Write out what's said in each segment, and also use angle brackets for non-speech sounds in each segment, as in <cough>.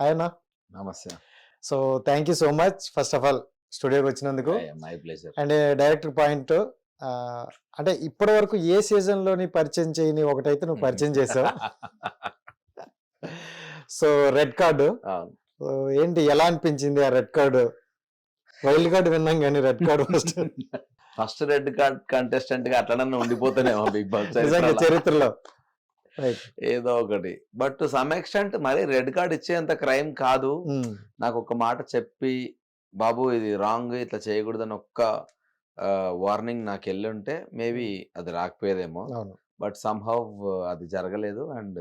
ఆయన నమస్తే. So thank you so much first of all స్టూడియోకి వచ్చినందుకు. My pleasure and director point అంటే ఇప్పటి వరకు ఏ సీజన్లోని పరిచయం చేయని ఒకటైతే నువ్వు పరిచయం <laughs> చేసావు. సో రెడ్ కార్డు ఏంటి ఎలా అనిపించింది ఆ రెడ్ కార్డు వైల్డ్ కార్డు విన్నాం కానీ red card first first red card కంటెస్టెంట్గా అట్లనే ఉండిపోతానేమో బిగ్ బాస్ <laughs> చరిత్రలో. ఏదో ఒకటి. బట్ సమ్ ఎక్స్టెంట్ మరి రెడ్ కార్డ్ ఇచ్చేంత క్రైమ్ కాదు. నాకు ఒక మాట చెప్పి బాబు ఇది రాంగ్ ఇట్లా చేయకూడదని ఒక్క వార్నింగ్ నాకు వెళ్ళి ఉంటే మేబీ అది రాకపోయేదేమో. బట్ సమ్హౌ అది జరగలేదు and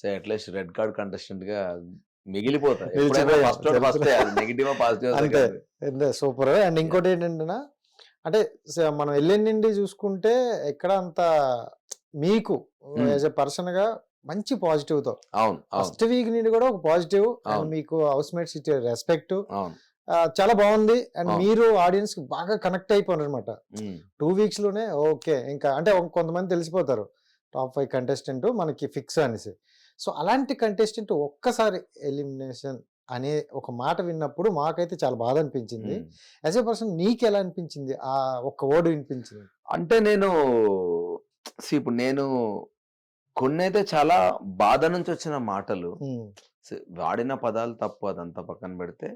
so at least red card కంటెస్టెంట్గా మిగిలిపోతా. నిలిచిపోయా. ఫస్ట్ ఫస్ట్ నెగిటివ్ పాజిటివ్ అంతే. అంతే సూపర్ అండ్ ఇంకోటి ఏంటంటే అంటే మనం నుండి చూసుకుంటే ఎక్కడ అంత మీకు. యాజ్ ఎ పర్సన్గా మంచి పాజిటివ్తో. అవును ఫస్ట్ వీక్ నుండి కూడా ఒక పాజిటివ్ అండ్. మీకు హౌస్ మేట్స్ ఇచ్చే రెస్పెక్ట్ చాలా బాగుంది. అండ్. మీరు ఆడియన్స్కి బాగా కనెక్ట్ అయిపోయారు అనమాట టూ వీక్స్లోనే ఓకే ఇంకా అంటే కొంతమంది తెలిసిపోతారు. టాప్ ఫైవ్ కంటెస్టెంట్ మనకి ఫిక్స్ అనేసి. సో అలాంటి కంటెస్టెంట్ ఒక్కసారి ఎలిమినేషన్ అనే ఒక మాట విన్నప్పుడు మాకైతే చాలా బాధ అనిపించింది. యాజ్ ఎ పర్సన్ నీకు ఎలా అనిపించింది? ఆ ఒక్క వర్డ్ వినిపించింది? అంటే నేను see, ఇప్పుడు నేను కొన్ని అయితే చాలా బాధ నుంచి వచ్చిన మాటలు వాడిన పదాలు తప్పు అదంతా పక్కన పెడితే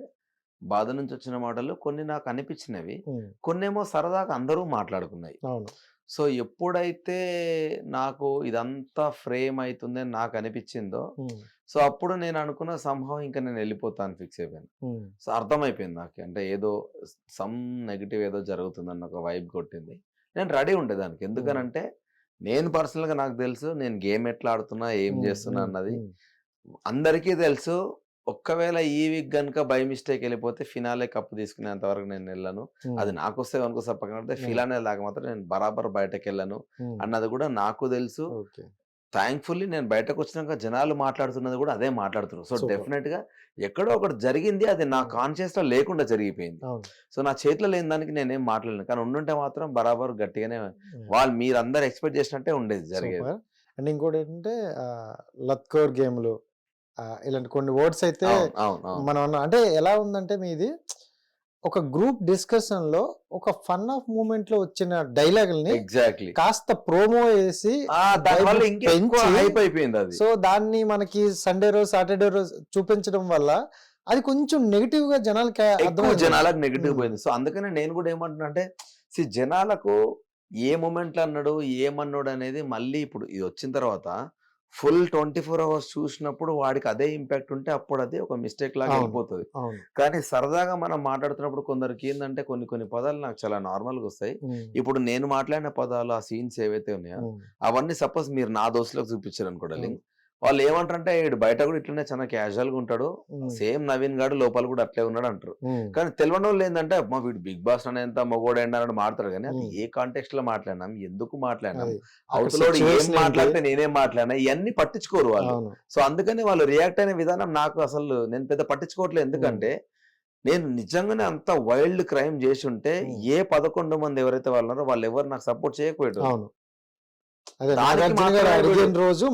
బాధ నుంచి వచ్చిన మాటలు కొన్ని నాకు అనిపించినవి కొన్నేమో సరదాగా అందరూ మాట్లాడుకున్నాయి. సో ఎప్పుడైతే నాకు ఇదంతా ఫ్రేమ్ అవుతుంది అని నాకు అనిపించిందో సో అప్పుడు నేను అనుకున్న సంభవం ఇంకా నేను వెళ్ళిపోతాను ఫిక్స్ అయిపోయాను. సో అర్థమైపోయింది నాకు. అంటే ఏదో సమ్ నెగిటివ్ ఏదో జరుగుతుందన్న ఒక వైబ్ కొట్టింది. నేను రెడీ ఉండేదానికి. ఎందుకనంటే నేను personal గా నాకు తెలుసు నేను గేమ్ ఎట్లా ఆడుతున్నా ఏం చేస్తున్నా అన్నది. అందరికీ తెలుసు. ఒక్కవేళ ఈ వీక్ గనుక బై మిస్టేక్ వెళ్ళిపోతే ఫినాలే కప్పు తీసుకునేంత వరకు నేను వెళ్ళను. అది నాకు వస్తే వస్తే పక్కన పెడితే. ఫిలానే దాకా మాత్రం నేను బరాబర్ బయటకు వెళ్ళను అన్నది కూడా నాకు తెలుసు. ఓకే. థ్యాంక్ఫుల్లీ నేను బయటకు వచ్చినాక జనాలు మాట్లాడుతున్నది కూడా అదే మాట్లాడుతున్నారు. సో. డెఫినెట్గా ఎక్కడో ఒకటి జరిగింది అది నా Hmm. కాన్షియస్లో లేకుండా జరిగిపోయింది. సో నా చేతిలో లేని దానికి నేనేం మాట్లాడలేను కానీ ఉండుంటే మాత్రం బరాబర్ గట్టిగానే ఉమ్. వాళ్ళు మీరందరూ ఎక్స్పెక్ట్ చేసినట్టే ఉండేది జరిగేది. అండ్ ఇంకోటి ఏంటంటే లత్కోర్ గేమ్లు ఇలాంటి కొన్ని వర్డ్స్ అయితే మనం అంటే ఎలా ఉందంటే మీది ఒక గ్రూప్ డిస్కషన్లో ఒక ఫన్ ఆఫ్ మూమెంట్లో వచ్చిన డైలాగుల్ని ఎగ్జాక్ట్లీ కాస్త ప్రోమో వేసి దానివల్ల హైప్ అయిపోయింది అది. సో దాన్ని మనకి సండే రోజు సాటర్డే రోజు చూపించడం వల్ల అది కొంచెం నెగిటివ్గా జనాలకి జనాలకు నెగిటివ్. పోయింది. సో అందుకనే నేను కూడా ఏమంటున్నా అంటే సి జనాలకు ఏ మూమెంట్ అన్నాడు ఏమన్నాడు అనేది మళ్ళీ ఇప్పుడు ఇది వచ్చిన తర్వాత ఫుల్ ట్వంటీ ఫోర్ అవర్స్ చూసినప్పుడు వాడికి అదే ఇంపాక్ట్ ఉంటే అప్పుడు అది ఒక మిస్టేక్ లాగా అవును. కానీ సరదాగా మనం మాట్లాడుతున్నప్పుడు కొందరికి ఏంటంటే కొన్ని కొన్ని పదాలు నాకు చాలా నార్మల్గా వస్తాయి ఇప్పుడు నేను మాట్లాడిన పదాలు ఆ సీన్స్ ఏవైతే ఉన్నాయో అవన్నీ సపోజ్ మీరు నా దోస్తులకు చూపించారు అనుకోండి. వాళ్ళు ఏమంటారంటే ఈడు బయట కూడా ఇట్లనే చాలా క్యాజువల్గా ఉంటాడు. సేమ్ నవీన్ గాడు లోపల కూడా అట్లే ఉన్నాడు అంటారు. కానీ తెలియని వాళ్ళు ఏంటంటే అమ్మా వీడు బిగ్ బాస్ అనేంత మొగోడు అని మాట్లాడతారు కానీ అది. ఏ కాంటెక్స్ట్లో మాట్లాడినాం? ఎందుకు మాట్లాడినాం? అవతలోడు ఏం? మాట్లాడితే నేనేం మాట్లాడినా? ఇవన్నీ పట్టించుకోరు వాళ్ళు. సో అందుకని వాళ్ళు రియాక్ట్ అయిన విధానం నాకు అసలు నేను పెద్ద పట్టించుకోవట్లేదు. ఎందుకంటే నేను నిజంగానే అంత వైల్డ్ క్రైమ్ చేసి ఉంటే. ఏ పదకొండు మంది ఎవరైతే వాళ్ళు ఉన్నారో వాళ్ళు ఎవరు నాకు సపోర్ట్ చేయకపోయారు రోజు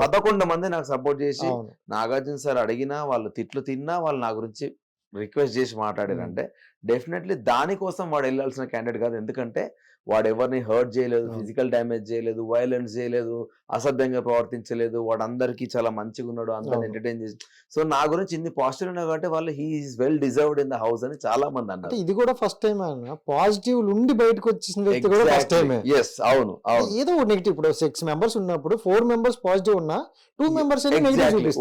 పదకొండు మంది నాకు సపోర్ట్ చేసి నాగార్జున సార్ అడిగినా వాళ్ళు తిట్లు తిన్నా వాళ్ళు నా గురించి రిక్వెస్ట్ చేసి మాట్లాడారంటే డెఫినెట్లీ దానికోసం వాడు వెళ్ళాల్సిన క్యాండిడేట్ కాదు. ఎందుకంటే వాడు ఎవరిని హర్ట్ చేయలేదు. ఫిజికల్ డ్యామేజ్ చేయలేదు వైలెన్స్ చేయలేదు అసభ్యంగా ప్రవర్తించలేదు. వాడు అందరికీ చాలా మంచిగా ఉన్నాడు. అందరిని. ఎంటర్టైన్ చేసి సో నా గురించి ఇన్ని పాజిటివ్ ఉన్నాయి కాబట్టి వాళ్ళు he is well deserved in the house అని చాలా మంది అన్నారు. ఇది కూడా ఫస్ట్ టైం అన్న. పాజిటివ్ ఉండి బయటకు వచ్చిన వ్యక్తి కూడా ఫస్ట్ టైమే. ఎస్ అవును ఏదో నెగిటివ్. ఇప్పుడు సిక్స్ మెంబర్స్ ఉన్నప్పుడు ఫోర్ మెంబర్స్ పాజిటివ్ ఉన్నా టూ మెంబర్స్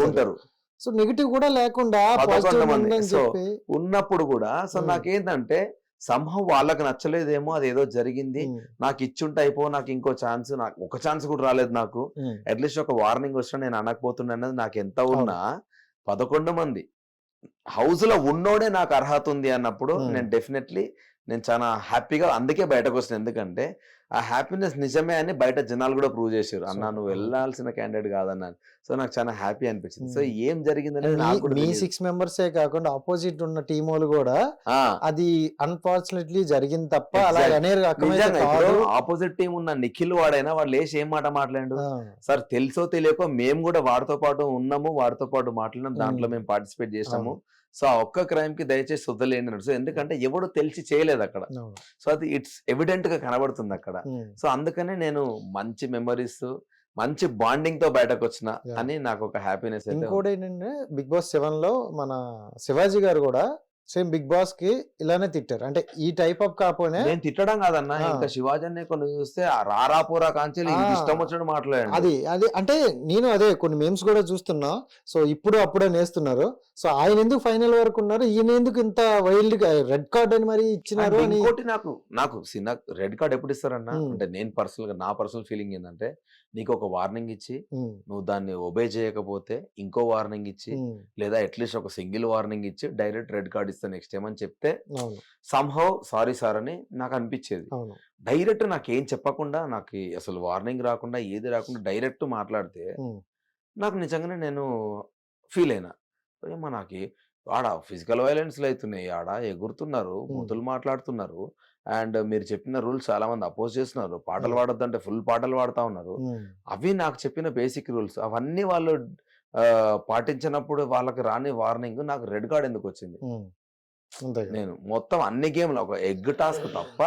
ఉంటారు. సో నెగిటివ్ కూడా లేకుండా చెప్పి ఉన్నప్పుడు కూడా సో. నాకేంటంటే సంభవం వాళ్ళకి నచ్చలేదేమో అది ఏదో జరిగింది నాకు ఇచ్చుంటే అయిపో నాకు ఇంకో ఛాన్స్ నాకు ఒక ఛాన్స్ కూడా రాలేదు నాకు. అట్లీస్ట్ ఒక వార్నింగ్ వచ్చినా నేను అనకపోతున్నా నాకు ఎంత ఉన్నా పదకొండు మంది. హౌస్లో ఉన్నోడే నాకు అర్హత ఉంది అన్నప్పుడు. నేను డెఫినెట్లీ నేను చాలా హ్యాపీగా అందుకే బయటకు వస్తాను ఎందుకంటే ఆ హ్యాపీనెస్ నిజమే అని బయట జనాలు కూడా ప్రూవ్ చేశారు అన్న. నువ్వు వెళ్ళాల్సిన క్యాండిడేట్ కాదన్నా సో నాకు చాలా హ్యాపీ అనిపించింది సో Hmm. ఏం మీ తెలియదు. సిక్స్ మెంబర్సే కాకుండా ఆపోజిట్ ఉన్న టీం వాళ్ళు కూడా అది అన్ఫార్చునేట్లీ జరిగింది తప్ప Exact. అలా అనే రకమైతే నిజంగా కాదు ఇప్పుడు ఆపోజిట్ టీం ఉన్న నిఖిల్ వాడైనా వాడు లేచి ఏం మాట మాట్లాడు సార్ తెలుసో తెలియకో మేము కూడా వాడితో పాటు ఉన్నాము వాడితో పాటు మాట్లాడినాం దాంట్లో Hmm. మేము పార్టిసిపేట్ చేసాము. సో ఆ ఒక్క క్రైమ్కి దయచేసి వదిలేండి అన్నాడు సో ఎందుకంటే ఎవడు తెలిసి చేయలేదు అక్కడ. సో అది ఇట్స్ ఎవిడెంట్గా కనబడుతుంది అక్కడ ఉమ్. సో అందుకనే నేను మంచి మెమరీస్ మంచి బాండింగ్తో బయటకు వచ్చిన. అని నాకు ఒక హ్యాపీనెస్. ఇంకోటి ఏంటంటే బిగ్ బాస్ సెవెన్లో మన శివాజీ గారు కూడా సేమ్ బిగ్ బాస్కి ఇలానే తిట్టారు అంటే ఈ టైప్ ఆఫ్ కాకపోయినా నేను తిట్టడం కాదన్నా. ఇంకా శివాజీ అనే కొన్ని చూస్తే ఆ రారా పోరా కాంచెలు. ఇష్టం వచ్చినట్టు మాట్లాడండి అది అది అంటే నేను అదే కొన్ని మేమ్స్ కూడా చూస్తున్నా సో ఇప్పుడు అప్పుడే నేస్తున్నారు సో ఆయన ఎందుకు ఫైనల్ వరకు ఉన్నారు ఈయన ఎందుకు ఇంత వైల్డ్గా రెడ్ కార్డ్ అని మరి ఇచ్చినారు అని నాకు నాకు రెడ్ కార్డ్ ఎప్పుడు ఇస్తారన్నా. అంటే నేను పర్సనల్గా నా పర్సనల్ ఫీలింగ్ ఏంటంటే నీకు ఒక వార్నింగ్ ఇచ్చి నువ్వు దాన్ని ఒబే చేయకపోతే ఇంకో వార్నింగ్ ఇచ్చి లేదా అట్లీస్ట్ ఒక సింగిల్ వార్నింగ్ ఇచ్చి డైరెక్ట్ రెడ్ కార్డ్ ఇస్తా నెక్స్ట్ టైం అని చెప్తే సంహౌ సారీ సార్ అని నాకు అనిపించేది. డైరెక్ట్ నాకేం చెప్పకుండా నాకు అసలు వార్నింగ్ రాకుండా ఏది రాకుండా డైరెక్ట్ మాట్లాడితే నాకు నిజంగానే నేను ఫీల్ అయినా. నాకు ఆడ ఫిజికల్ వైలెన్స్లు అవుతున్నాయి ఆడ ఎగురుతున్నారు. బూతులు మాట్లాడుతున్నారు అండ్ మీరు చెప్పిన రూల్స్ చాలా మంది అపోజ్ చేస్తున్నారు. పాటలు Hmm. పాడొద్దంటే ఫుల్ పాటలు పాడుతా ఉన్నారు. ఉమ్, అవి నాకు చెప్పిన బేసిక్ రూల్స్. అవన్నీ వాళ్ళు పాటించినప్పుడు వాళ్ళకి రాని వార్నింగ్ నాకు రెడ్ కార్డ్ ఎందుకు వచ్చింది? కదా. నేను మొత్తం అన్ని గేమ్లు ఒక ఎగ్ టాస్క్ తప్ప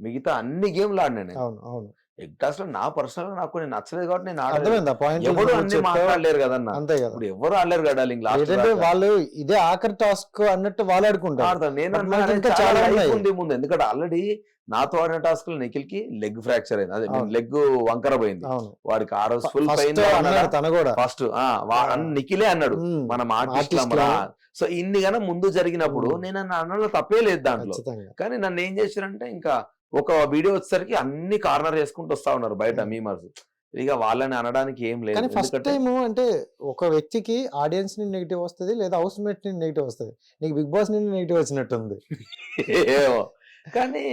మిగతా అన్ని గేమ్లు ఆడినా నేను. అవును. ఎగ్ టాస్క్లో నా పర్సనల్గా నాకు నేను నచ్చలేదు కాబట్టి నేను అర్థమైంది? పాయింట్ ఎవరు అన్ని మాట్లాడలేరు కదన్న. అంతే కదా. ఇప్పుడు ఎవరు ఆడలేరు కదా లాస్ట్ వాళ్ళు ఇదే ఆఖరి టాస్క్ అన్నట్టు వాళ్ళు ఆడుకుంటారు. నేను చాలా. ఉంది ముందు. ఎందుకంటే ఆల్రెడీ నాతో ఆడిన టాస్క్లో నిఖిల్కి లెగ్ ఫ్రాక్చర్ అయింది. అదే. లెగ్ వంకర పోయింది. వాడికి ఆ రోజు ఫుల్ తన కూడా. ఫస్ట్ ఆ. నిఖిలే అన్నాడు. మనం ఆర్టిస్ట్. సో ఇన్ని గాన ముందు జరిగినప్పుడు. నేను అన్న తప్పే లేదు దాంట్లో. కానీ నన్ను ఏం చేశారంటే ఇంకా ఒక వీడియో వచ్చేసరికి అన్ని కార్నర్ చేసుకుంటూ వస్తా ఉన్నారు బయట ఉమ్. మీమర్స్. ఇక వాళ్ళని అనడానికి ఏం లేదు. కానీ ఫస్ట్ టైం అంటే ఒక వ్యక్తికి ఆడియన్స్ నుండి నెగిటివ్ వస్తుంది లేదా హౌస్ మేట్ నుండి నెగిటివ్ వస్తుంది. నీకు బిగ్ బాస్ నుండి నెగిటివ్ వచ్చినట్టుంది. <laughs> కానీ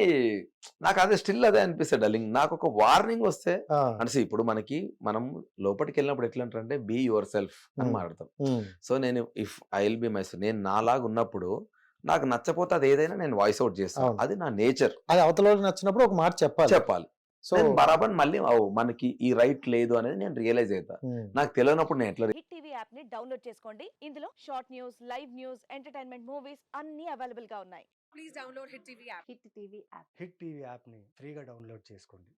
నాకు అదే స్టిల్ అదే అనిపిస్తుంది డార్లింగ్. నాకు ఒక వార్నింగ్ వస్తే అంటే ఇప్పుడు మనకి మనం లోపలికి వెళ్ళినప్పుడు ఎట్లా అంటారంటే బీ యువర్ సెల్ఫ్ అని Hmm. మాట్లాడతాం. ఉమ్, సో నేను if I will be my నేను నాలాగా ఉన్నప్పుడు నాకు నచ్చపోతే అది ఏదైనా నేను వాయిస్ అవుట్ చేస్తాను. అది నా నేచర్ అది అవతల నచ్చినప్పుడు ఒక మాట చెప్పాలి. చెప్పాలి. సో నేను బరాబర్ మళ్ళీ "ఓ, మనకి ఈ రైట్ లేదు అనేది నేను రియలైజ్ అవుతా నాకు తెలియనప్పుడు నేను ఎట్లా హిట్ టీవీ యాప్ని డౌన్లోడ్ చేసుకోండి. ఇందులో short news live news entertainment movies అన్ని అవైలబుల్గా ఉన్నాయి. Please download Hit TV app. Hit TV app Hit TV యాప్ని ఫ్రీగా డౌన్లోడ్ చేసుకోండి.